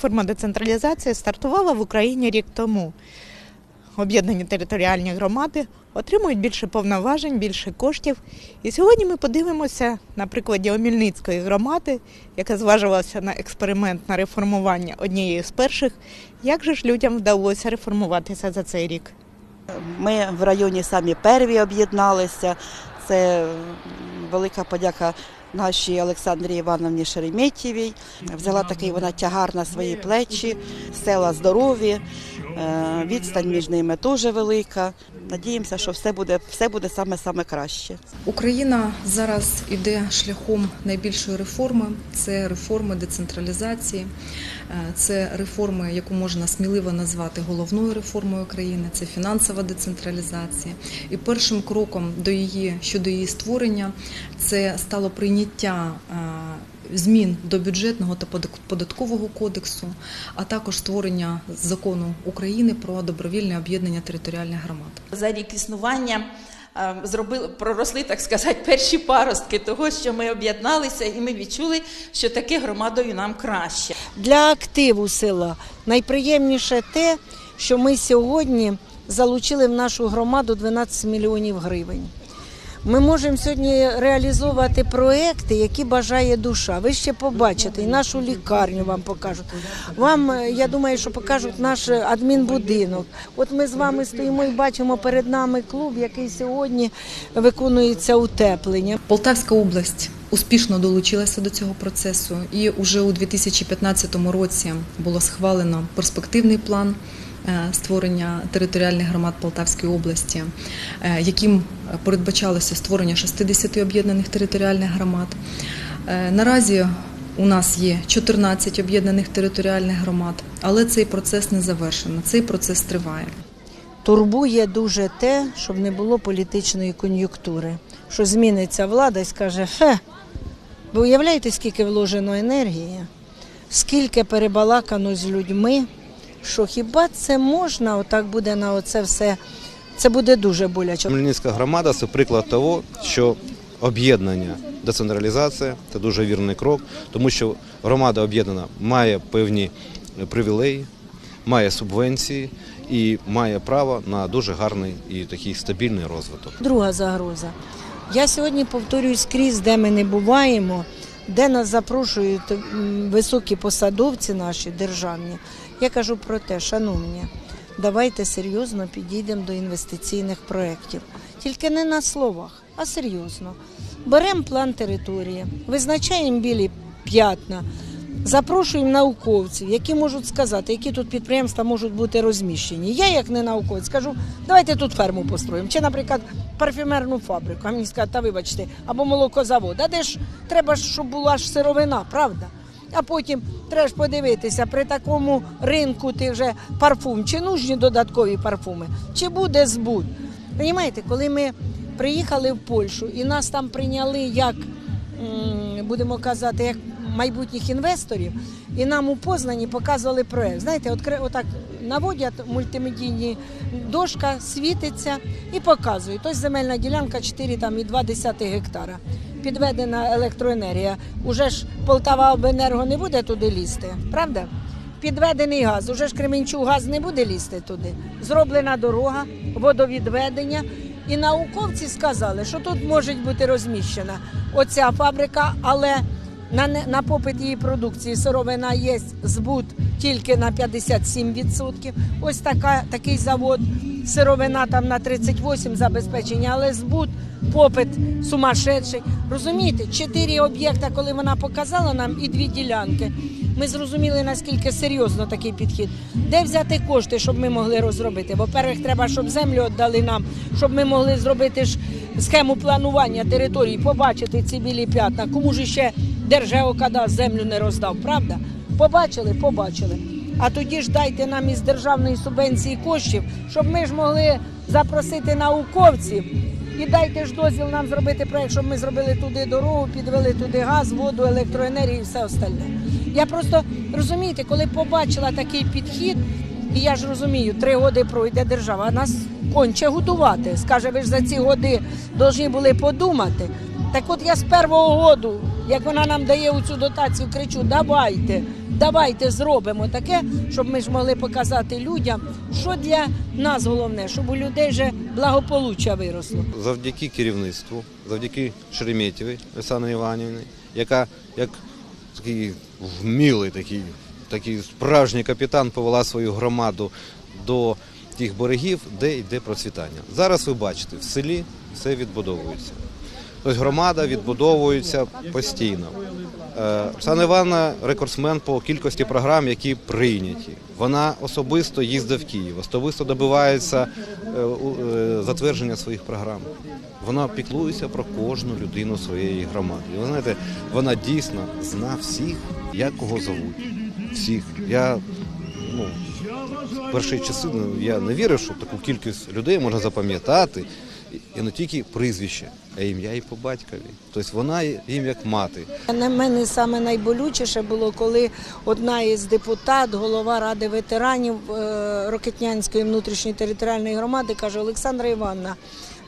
Реформа децентралізації стартувала в Україні рік тому. Об'єднані територіальні громади отримують більше повноважень, більше коштів. І сьогодні ми подивимося на прикладі Омільницької громади, яка зважилася на експеримент на реформування однієї з перших, як же ж людям вдалося реформуватися за цей рік. Ми в районі самі перві об'єдналися. Це велика подяка нашій Олександрі Івановні Шереметєвій. Взяла такий вона тягар на свої плечі, села здорові, відстань між ними дуже велика. Надіємося, що все буде, все буде саме саме краще. Україна зараз іде шляхом найбільшої реформи. Це реформи децентралізації, е, це реформи, яку можна сміливо назвати головною реформою країни. Це фінансова децентралізація. І першим кроком до її щодо її створення це стало прийняття. Змін до бюджетного та податкового кодексу, а також створення закону України про добровільне об'єднання територіальних громад. За рік існування е, зробили проросли, так сказати, перші паростки того, що ми об'єдналися, і ми відчули, що таке громадою нам краще. Для активу села найприємніше те, що ми сьогодні залучили в нашу громаду 12 мільйонів гривень. Ми можемо сьогодні реалізовувати проекти, які бажає душа. Ви ще побачите, і нашу лікарню вам покажуть. Вам, е, я думаю, що покажуть наш адмінбудинок. От ми з вами стоїмо і бачимо перед нами клуб, який сьогодні виконується утеплення. Полтавська область успішно долучилася до цього процесу, і уже у 2015 році було схвалено перспективний план е, створення територіальних громад Полтавської області, е, яким передбачалося створення 60 об'єднаних територіальних громад. Е, Наразі у нас є 14 об'єднаних територіальних громад, але цей процес не завершено. Цей процес триває. Турбує дуже те, щоб не було політичної кон'юнктури, що зміниться влада і скаже, хе, ви уявляєте, скільки вложено енергії, скільки перебалакано з людьми, що хіба це можна, отак буде на оце все, це буде дуже боляче. Хмельницька громада це приклад того, що об'єднання, децентралізація це дуже вірний крок, тому що громада об'єднана має певні привілеї, має субвенції і має право на дуже гарний і такий стабільний розвиток. Друга загроза. Я сьогодні повторюю скрізь, де ми не буваємо, де нас запрошують високі посадовці наші державні. Я кажу про те, шановні, давайте серйозно підійдемо до інвестиційних проєктів. Тільки не на словах, а серйозно. Беремо план території, визначаємо білі п'ятна, запрошуємо науковців, які можуть сказати, які тут підприємства можуть бути розміщені. Я, як не науковець, скажу, давайте тут ферму построїмо. Чи, наприклад, парфюмерну фабрику. А мені скажуть, та вибачте, або молокозавод. А де ж треба, щоб була ж сировина, правда? А потім треба ж подивитися, при такому ринку ти вже парфум, чи нужні додаткові парфуми, чи буде збут. Понімаєте, коли ми приїхали в Польщу і нас там прийняли як, будемо казати, як майбутніх інвесторів, і нам у Познані показували проект. Знаєте, отак наводять мультимедійні дошка, світиться і показують. Ось земельна ділянка 4,2 гектара. Підведена електроенергія. Уже ж Полтава обенерго не буде туди лізти, правда? Підведений газ, уже ж Кременчуг газ не буде лізти туди. Зроблена дорога, водовідведення. І науковці сказали, що тут може бути розміщена оця фабрика, але на, на попит її продукції сировина є збут тільки на 57%. Ось така, такий завод, сировина там на 38% забезпечення, але збут, попит сумасшедший. Розумієте, чотири об'єкта, коли вона показала нам, і дві ділянки. Ми зрозуміли, наскільки серйозно такий підхід. Де взяти кошти, щоб ми могли розробити? Во-первых, треба, щоб землю віддали нам, щоб ми могли зробити ж схему планування території, побачити ці білі п'ятна. Кому ж ще Держгеокадастр землю не роздав, правда? Побачили, побачили. А тоді ж дайте нам із державної субвенції коштів, щоб ми ж могли запросити науковців. І дайте ж дозвіл нам зробити проект, щоб ми зробили туди дорогу, підвели туди газ, воду, електроенергію і все остальне. Я просто розумієте, коли побачила такий підхід, і я ж розумію, три роки пройде держава, нас конче годувати. Скаже, ви ж за ці роки повинні були подумати. Так от я з першого году, як вона нам дає цю дотацію, кричу: давайте, давайте зробимо таке, щоб ми ж могли показати людям, що для нас головне, щоб у людей вже благополуччя виросло. завдяки керівництву, завдяки Шереметєвій Олександрі Іванівні, яка як такий вмілий, такий, такий справжній капітан повела свою громаду до тих берегів, де йде процвітання. Зараз ви бачите, в селі все відбудовується. Тобто громада відбудовується постійно. Е, Оксана Івановна рекордсмен по кількості програм, які прийняті. Вона особисто їздить в Київ, особисто добивається е, е, затвердження своїх програм. Вона піклується про кожну людину своєї громади. Ви знаєте, вона дійсно зна всіх, як кого зовуть. Всіх. Я ну, перші часи ну, я не вірив, що таку кількість людей можна запам'ятати. І- не тільки прізвище, а ім'я і по батькові. Тобто вона їм як мати. На мене саме найболючіше було, коли одна із депутат, голова ради ветеранів е, Рокетнянської внутрішньої територіальної громади, каже: Олександра Івановна,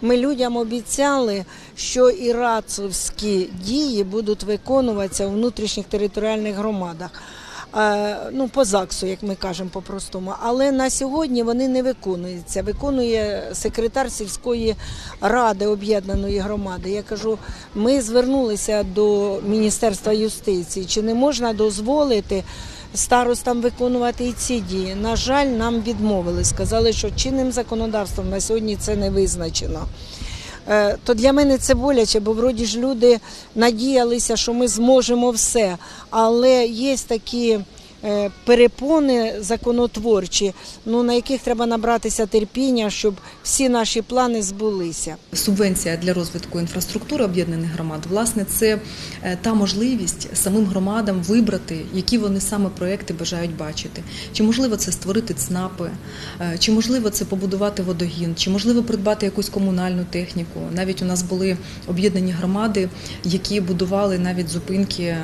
ми людям обіцяли, що і рацовські дії будуть виконуватися у внутрішніх територіальних громадах. Е, Ну, по ЗАГСу, як ми кажемо по-простому. Але на сьогодні вони не виконуються. Виконує секретар сільської ради об'єднаної громади. Я кажу, ми звернулися до Міністерства юстиції, чи не можна дозволити старостам виконувати і ці дії. На жаль, нам відмовили. Сказали, що чинним законодавством на сьогодні це не визначено. Е, То для мене це боляче, бо вроді ж люди надіялися, що ми зможемо все. Але є такі перепони законотворчі, ну на яких треба набратися терпіння, щоб всі наші плани збулися. Субвенція для розвитку інфраструктури об'єднаних громад, власне, це е, та можливість самим громадам вибрати, які вони саме проекти бажають бачити. Чи можливо це створити ЦНАПи, е, чи можливо це побудувати водогін, чи можливо придбати якусь комунальну техніку. Навіть у нас були об'єднані громади, які будували навіть зупинки, е,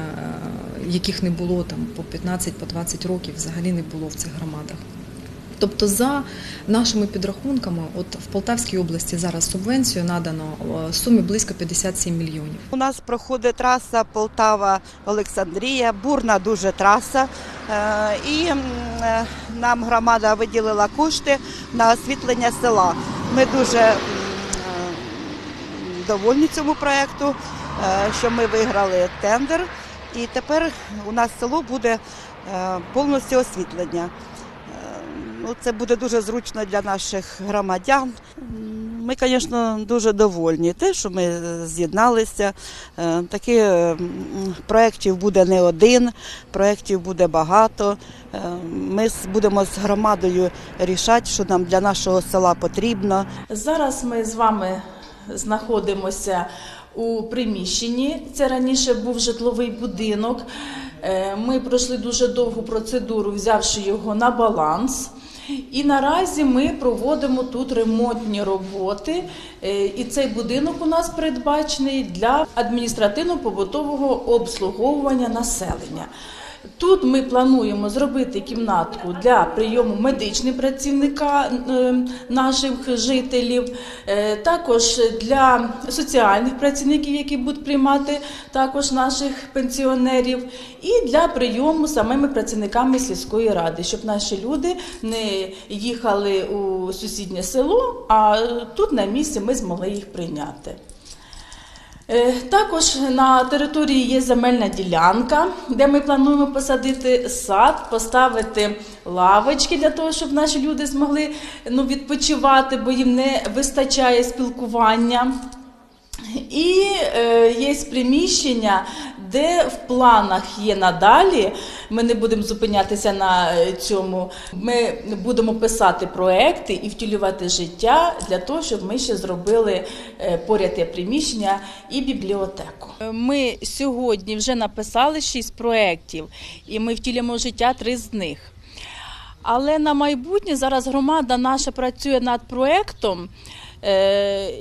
яких не було там по 15 по 20 років, взагалі не було в цих громадах. Тобто, за нашими підрахунками, от в Полтавській області зараз субвенцію надано сумі близько 57 мільйонів. У нас проходить траса Полтава-Олександрія, бурна дуже траса. Е, І е, нам громада виділила кошти на освітлення села. Ми дуже е, довольні цьому проєкту, що ми виграли тендер. І тепер у нас село буде повністю освітлення. Е, Ну, це буде дуже зручно для наших громадян. Ми, звісно, дуже довольні те, що ми е, з'єдналися. Е, Таких е, проєктів буде не один, проєктів буде багато. Е, Ми будемо з громадою рішати, що нам для нашого села потрібно. Зараз ми з вами знаходимося у приміщенні. Це раніше був житловий будинок. Е, Ми пройшли дуже довгу процедуру, взявши його на баланс. І наразі ми проводимо тут ремонтні роботи. Е, І цей будинок у нас передбачений для адміністративно-побутового обслуговування населення. Тут ми плануємо зробити кімнатку для прийому медичних працівника е, наших жителів, е, також для соціальних працівників, які будуть приймати також наших пенсіонерів, і для прийому самими працівниками сільської ради, щоб наші люди не їхали у сусіднє село, а тут на місці ми змогли їх прийняти. Е, Також на території є земельна ділянка, де ми плануємо посадити сад, поставити лавочки для того, щоб наші люди змогли ну, відпочивати, бо їм не вистачає спілкування. І е, є приміщення, де в планах є надалі. Ми не будемо зупинятися на е, цьому. Ми будемо писати проекти і втілювати життя для того, щоб ми ще зробили е, поряд є приміщення і бібліотеку. Ми сьогодні вже написали шість проєктів, і ми втілюємо життя три з них. Але на майбутнє зараз громада наша працює над проєктом, е,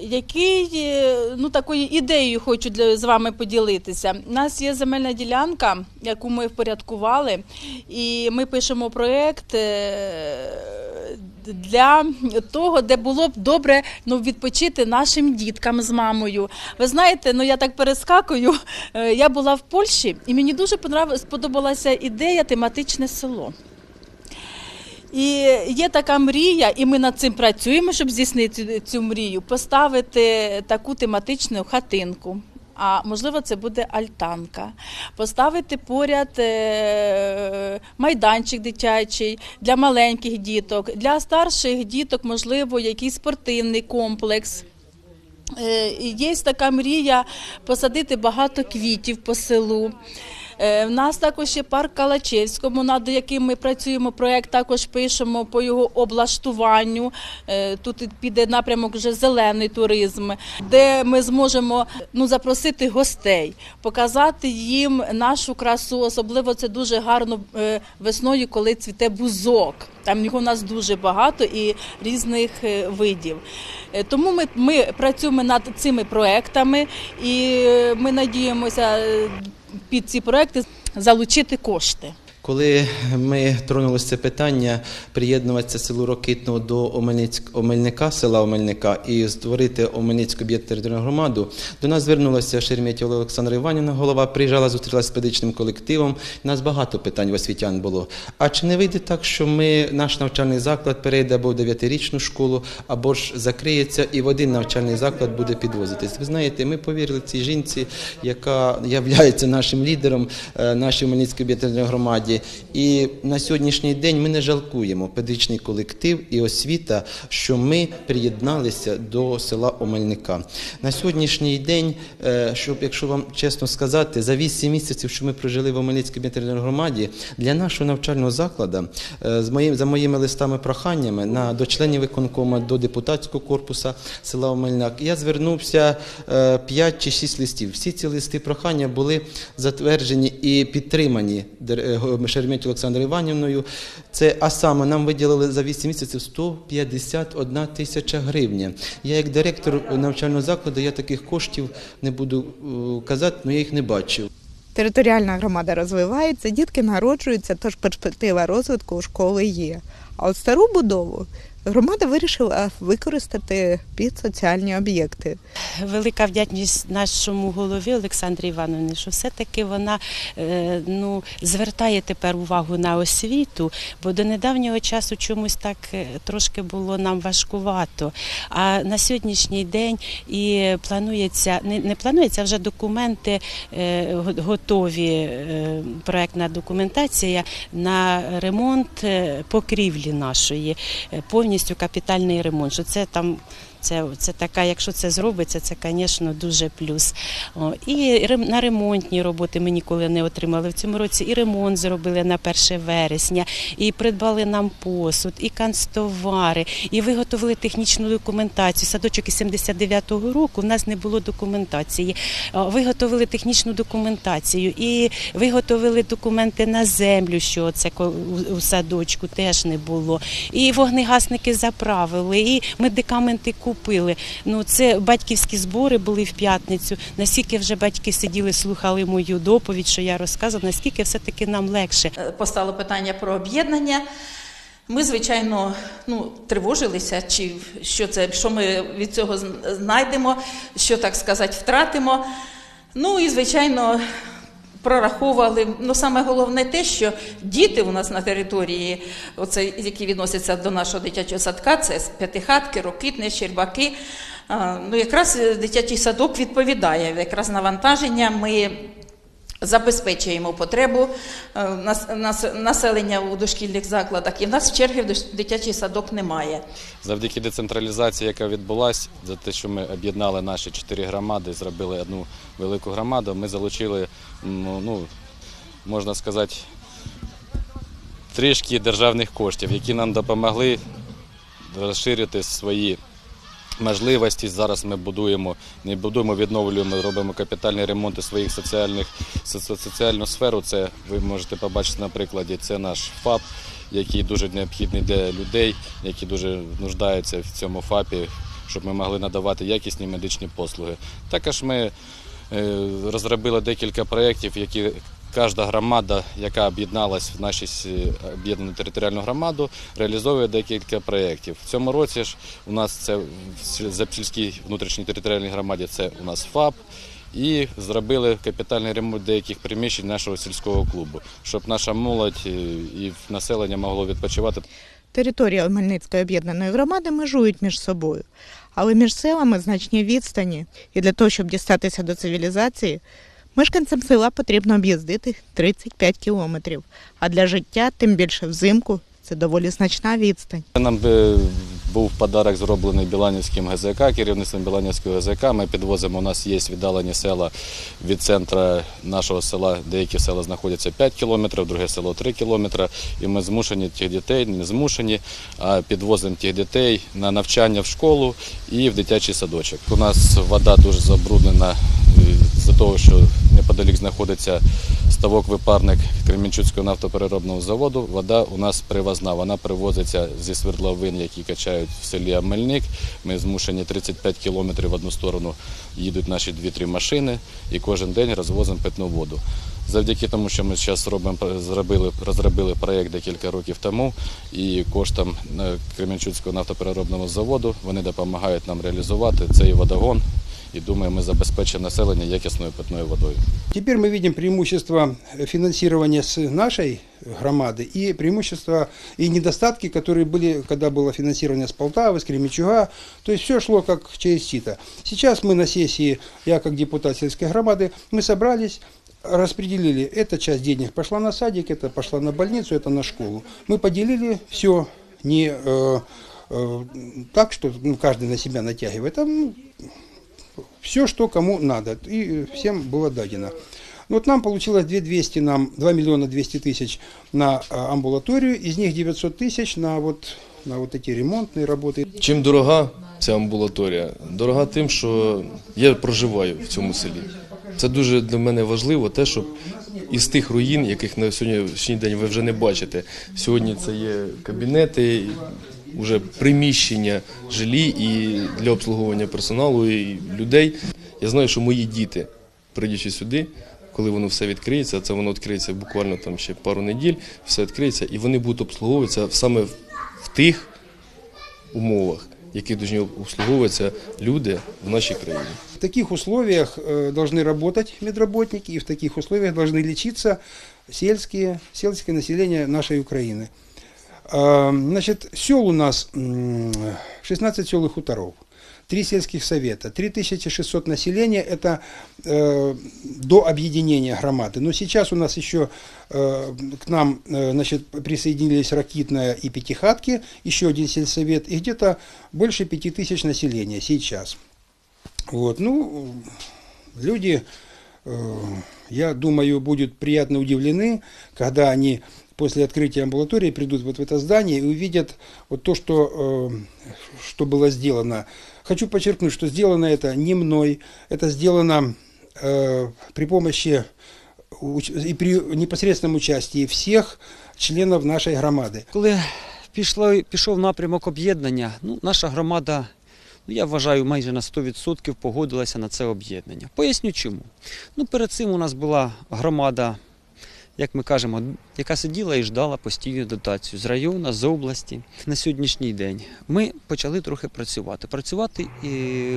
який е, ну такою ідеєю хочу для з вами поділитися. У нас є земельна ділянка, яку ми впорядкували, і ми пишемо проєкт. е, для того, де було б добре ну, відпочити нашим діткам з мамою. Ви знаєте, ну я так перескакую. Е, Я була в Польщі, і мені дуже сподобалася ідея тематичне село. І є така мрія, і ми над цим працюємо, щоб здійснити цю мрію, поставити таку тематичну хатинку. А можливо, це буде альтанка. Поставити поряд е, майданчик дитячий для маленьких діток, для старших діток, можливо, якийсь спортивний комплекс. Е, Є така мрія посадити багато квітів по селу. Е, В нас також є парк Калачевському, над яким ми працюємо. Проект також пишемо по його облаштуванню. Е, Тут піде напрямок вже зелений туризм, де ми зможемо ну, запросити гостей, показати їм нашу красу. Особливо це дуже гарно е, весною, коли цвіте бузок. Там його у нас дуже багато і різних е, видів. Е, Тому ми, ми працюємо над цими проектами і е, ми надіємося е, під ці проекти залучити кошти. Коли ми тронулося це питання приєднуватися селу Рокитного до Омельниць- Омельника, села Омельника і створити Омельницьку об'єкт територіальну громаду, до нас звернулася Шереметєва Олександра Іванівна, голова, приїжджала, зустрілася з педагогічним колективом. У нас багато питань в освітян було. А чи не вийде так, що ми, наш навчальний заклад перейде або в 9-річну школу, або ж закриється і в один навчальний заклад буде підвозитись? Ви знаєте, ми повірили цій жінці, яка є нашим лідером е, нашій Хмельницькій об'єднаній громаді. І на сьогоднішній день ми не жалкуємо педагогічний колектив і освіта, що ми приєдналися до села Омельника. На сьогоднішній день, е, щоб, якщо вам чесно сказати, за 8 місяців, що ми прожили в Омельницькій об'єднаній громаді, для нашого навчального закладу, е, за моїми листами проханнями на, до членів виконкому, до депутатського корпусу села Омельняк, я звернувся 5 чи 6 листів. Всі ці листи прохання були затверджені і підтримані е, Олександрою Іванівною. Це, а саме нам виділили за 8 місяців 151 тисяча гривень. Я як директор навчального закладу, я таких коштів не буду е, казати, але я їх не бачив. Територіальна громада розвивається, дітки народжуються, тож перспектива розвитку у школи є. А от стару будову громада вирішила використати під соціальні об'єкти. велика вдячність нашому голові Олександрі Івановні, що все-таки вона е, ну, звертає тепер увагу на освіту, бо до недавнього часу чомусь так е, трошки було нам важкувато. А на сьогоднішній день і планується, не, не планується вже документи е, готові, проектна документація на ремонт покрівлі нашої, е, повністю капітальний ремонт. Що це там це, це така, якщо це зробиться, це, звісно, дуже плюс. О, і на ремонтні роботи ми ніколи не отримали в цьому році. І ремонт зробили на 1 вересня, і придбали нам посуд, і канцтовари, і виготовили технічну документацію. Садочок із 79-го року в нас не було документації. Виготовили технічну документацію і виготовили документи на землю, що це у садочку теж не було. І вогнегасники заправили, і медикаменти купили. Ну це батьківські збори були в п'ятницю. Наскільки вже батьки сиділи, слухали мою доповідь, що я розказувала, наскільки все таки нам легше. Е, постало питання про об'єднання. Ми, звичайно, ну, тривожилися, чи що це, що ми від цього знайдемо, що так сказати, втратимо. Ну і, звичайно, прораховували. Ну, саме головне те, що діти у нас на території, оце, які відносяться до нашого дитячого садка, це п'ятихатки, рокитне, щербаки. Ну, якраз дитячий садок відповідає, якраз навантаження ми забезпечуємо потребу е, нас- нас- населення у дошкільних закладах. І в нас в черги в дитячий садок немає. Завдяки децентралізації, яка відбулася, за те, що ми об'єднали наші чотири громади, зробили одну велику громаду, ми залучили, ну, можна сказати, трішки державних коштів, які нам допомогли розширити свої можливості. Зараз ми будуємо, не будуємо, відновлюємо, робимо капітальні ремонти своїх соціальних со- со- соціальну сферу. Це ви можете побачити на прикладі. Це наш ФАП, який дуже необхідний для людей, які дуже нуждаються в цьому ФАПі, щоб ми могли надавати якісні медичні послуги. Також ми е, розробили декілька проєктів, які Кожна громада, яка об'єдналась в нашу об'єднану територіальну громаду, реалізовує декілька проєктів. В цьому році ж у нас це в Запсільській внутрішній територіальній громаді це у нас ФАП. І зробили капітальний ремонт деяких приміщень нашого сільського клубу, щоб наша молодь е, і населення могло відпочивати Території Омельницької об'єднаної громади межують між собою, але між селами значні відстані. І для того, щоб дістатися до цивілізації, мешканцям села потрібно об'їздити 35 кілометрів. А для життя, тим більше взимку, це доволі значна відстань. Нам був подарок зроблений Біланівським ГЗК, керівництвом Біланівського ГЗК. Ми підвозимо, у нас є віддалені села від центру нашого села. Деякі села знаходяться 5 кілометрів, друге село 3 кілометри. І ми змушені тих дітей, не змушені, а підвозимо тих дітей на навчання в школу і в дитячий садочок. У нас вода дуже забруднена з-за того, що неподалік знаходиться ставок-випарник Кремінчуцького нафтопереробного заводу. Вода у нас привозна. Вона привозиться зі свердловин, які качають в селі Амельник. Ми змушені 35 кілометрів в одну сторону їдуть наші 2-3 машини і кожен день розвозимо питну воду. Завдяки тому, що ми зараз зробили, розробили проєкт декілька років тому, і коштом е, Кременчуцького нафтопереробного заводу вони допомагають нам реалізувати цей водогон І думаю, ми забезпечимо населення якісною питною водою. Теперь мы видим преимущество финансирования с нашей громады и преимущества и недостатки, которые были, когда было финансирование с Полтавы, с Кременчуга. То есть все шло как через сито. Сейчас мы на сессии, я как депутат сельской громады, мы собрались, распределили, эта часть денег пошла на садик, это пошла на больницу, это на школу. Мы поделили все не э, э, так, что ну, каждый на себя натягивает, а ну, все, что кому надо, и всем было дадено. Ну, Вот нам получилось 2 200, нам 2 миллиона 200 тысяч на а, амбулаторию, из них 900 тысяч на вот, на вот эти ремонтные работы. Чим дорога ця амбулаторія? Дорога тим, що я проживаю в цьому селі. Це дуже для мене важливо, те, щоб із тих руїн, яких на сьогоднішній день ви вже не бачите. Сьогодні це є кабінети, вже приміщення жилі і для обслуговування персоналу і людей. Я знаю, що мої діти, прийдучи сюди, коли воно все відкриється, це воно відкриється буквально там ще пару неділь, все відкриється, і вони будуть обслуговуватися саме в в тих умовах, які повинні обслуговуватися люди в нашій країні. В таких условиях э, должны работать медработники, и в таких условиях должны лечиться сельские, сельское население нашей Украины. А, Значит, сел у нас м, 16 сел и хуторов, 3 сельских совета, 3600 населения, это э, до объединения громады. Но сейчас у нас еще э, к нам э, значит, присоединились Ракитная и Пятихатки, еще один сельсовет, и где-то больше 5000 населения сейчас. Вот, ну, люди, э, я думаю, будут приятно удивлены, когда они после открытия амбулатории придут вот в это здание и увидят вот то, что, э, что было сделано. Хочу подчеркнуть, что сделано это не мной, это сделано э, при помощи уч- и при непосредственном участии всех членов нашей громады. Коли пішло, пішов напрямок об'єднання, ну, наша громада, ну, я вважаю, майже на 100% погодилася на це об'єднання. Поясню чому. Ну, перед цим у нас була громада, як ми кажемо, яка сиділа і ждала постійну дотацію з району, з області. На сьогоднішній день ми почали трохи працювати. Працювати і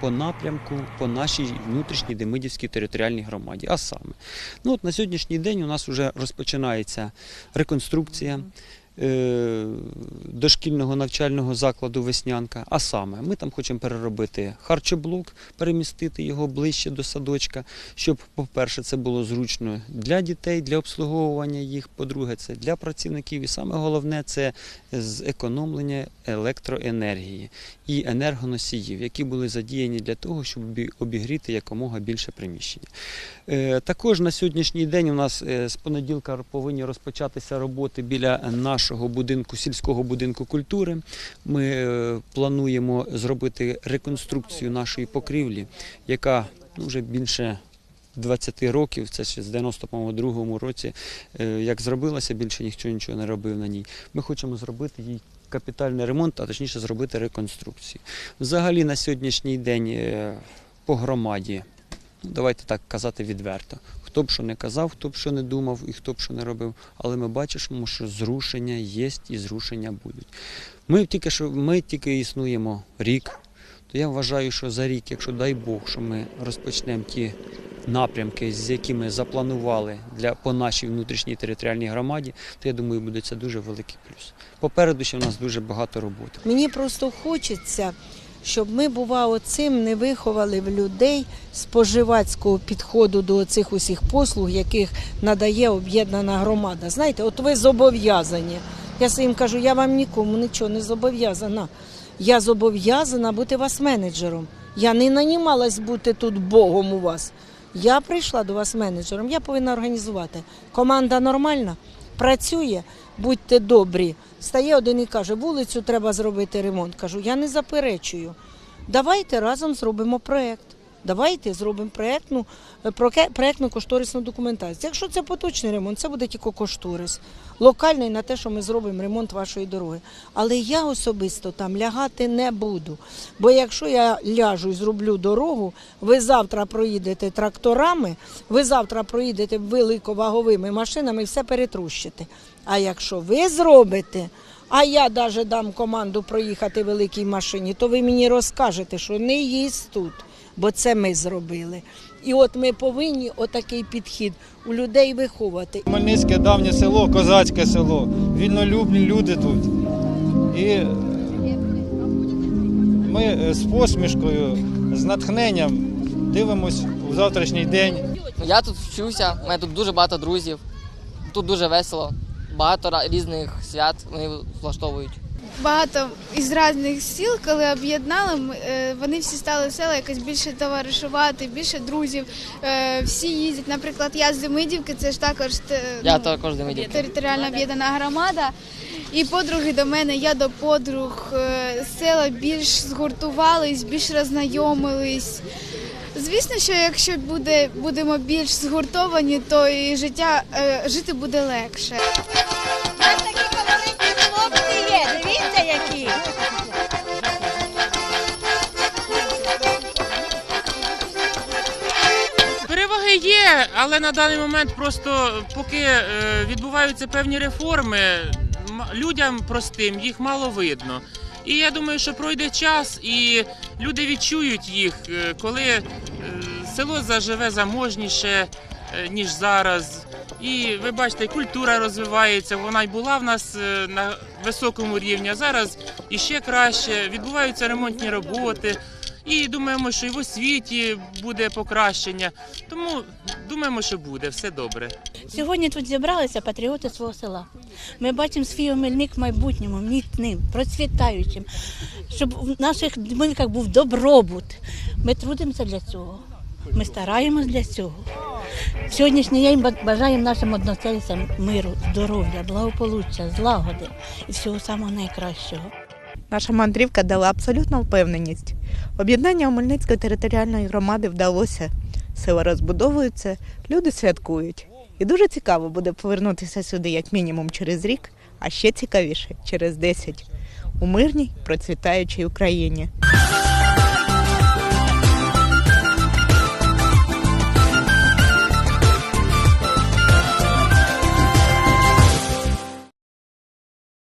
по напрямку, по нашій внутрішній Демидівській територіальній громаді. А саме, ну от на сьогоднішній день у нас вже розпочинається реконструкція е, дошкільного навчального закладу Веснянка. А саме, ми там хочемо переробити харчоблок, перемістити його ближче до садочка, щоб, по-перше, це було зручно для дітей, для обслуговування їх. По-друге, це для працівників. І саме головне це зекономлення електроенергії і енергоносіїв, які були задіяні для того, щоб обігріти якомога більше приміщення. Е, Також на сьогоднішній день у нас е, з понеділка повинні розпочатися роботи біля нашого будинку, сільського будинку культури. Ми е, плануємо зробити реконструкцію нашої покрівлі, яка ну, вже більше 20 років, це ще з 92-му році, е, як зробилася, більше ніхто нічого не робив на ній. Ми хочемо зробити їй капітальний ремонт, а точніше зробити реконструкцію. Взагалі на сьогоднішній день е, по громаді, ну, давайте так казати відверто, Хто б що не казав, хто б що не думав і хто б що не робив, але ми бачимо, що зрушення є і зрушення будуть. Ми тільки що ми тільки існуємо рік, то я вважаю, що за рік, якщо дай Бог, що ми розпочнемо ті напрямки, з якими запланували для по нашій внутрішній територіальній громаді, то я думаю, буде це дуже великий плюс. Попереду ще в нас дуже багато роботи. Мені просто хочеться, щоб ми, бува, оцим не виховали в людей споживацького підходу до цих усіх послуг, яких надає об'єднана громада. Знаєте, от ви зобов'язані. Я своїм кажу, я вам нікому нічого не зобов'язана. Я зобов'язана бути вас менеджером. Я не нанімалась бути тут Богом у вас. Я прийшла до вас менеджером, я повинна організувати. Команда нормальна, працює, будьте добрі. Стає один і каже, вулицю треба зробити ремонт. Кажу, я не заперечую. Давайте разом зробимо проєкт. Давайте зробимо проєктну, е, проєктну кошторисну документацію. Якщо це поточний ремонт, це буде тільки кошторис. Локальний на те, що ми зробимо ремонт вашої дороги. Але я особисто там лягати не буду. Бо якщо я ляжу і зроблю дорогу, ви завтра проїдете тракторами, ви завтра проїдете великоваговими машинами і все перетрущите. А якщо ви зробите, а я навіть дам команду проїхати великій машині, то ви мені розкажете, що не їсть тут, бо це ми зробили. І от ми повинні отакий підхід у людей виховати. Хмельницьке давнє село, козацьке село, вільнолюбні люди тут. І ми е, з посмішкою, з натхненням дивимось у завтрашній день. Я тут вчуся, у мене тут дуже багато друзів. Тут дуже весело. Багато ра- різних свят вони влаштовують. Багато із різних сіл, коли об'єднали, е, вони всі стали села якось більше товаришувати, більше друзів. Е, Всі їздять. Наприклад, я з Демидівки, це ж також те- Я ну, також Демидівки. територіальна об'єднана громада. І подруги до мене, я до подруг. Е, Села більш згуртувались, більш роззнайомились. Звісно, що якщо буде, будемо більш згуртовані, то і життя е, жити буде легше. Які. Переваги є, але на даний момент просто поки е, відбуваються певні реформи, людям простим їх мало видно. І я думаю, що пройде час, і люди відчують їх, е, коли е, село заживе заможніше, ніж зараз. І ви бачите, культура розвивається, вона й була в нас на високому рівні, а зараз іще краще. Відбуваються ремонтні роботи. І думаємо, що і в освіті буде покращення. Тому думаємо, що буде все добре. Сьогодні тут зібралися патріоти свого села. Ми бачимо свій Омельник в майбутньому міцним, процвітаючим, щоб в наших домівках був добробут. Ми трудимося для цього. Ми стараємось для цього. Сьогоднішній день ба- бажаємо нашим односельцям миру, здоров'я, благополуччя, злагоди і всього самого найкращого. Наша мандрівка дала абсолютну впевненість. Об'єднання Омельницької територіальної громади вдалося. Села розбудовуються, люди святкують. І дуже цікаво буде повернутися сюди як мінімум через рік, а ще цікавіше через 10 у мирній процвітаючій Україні.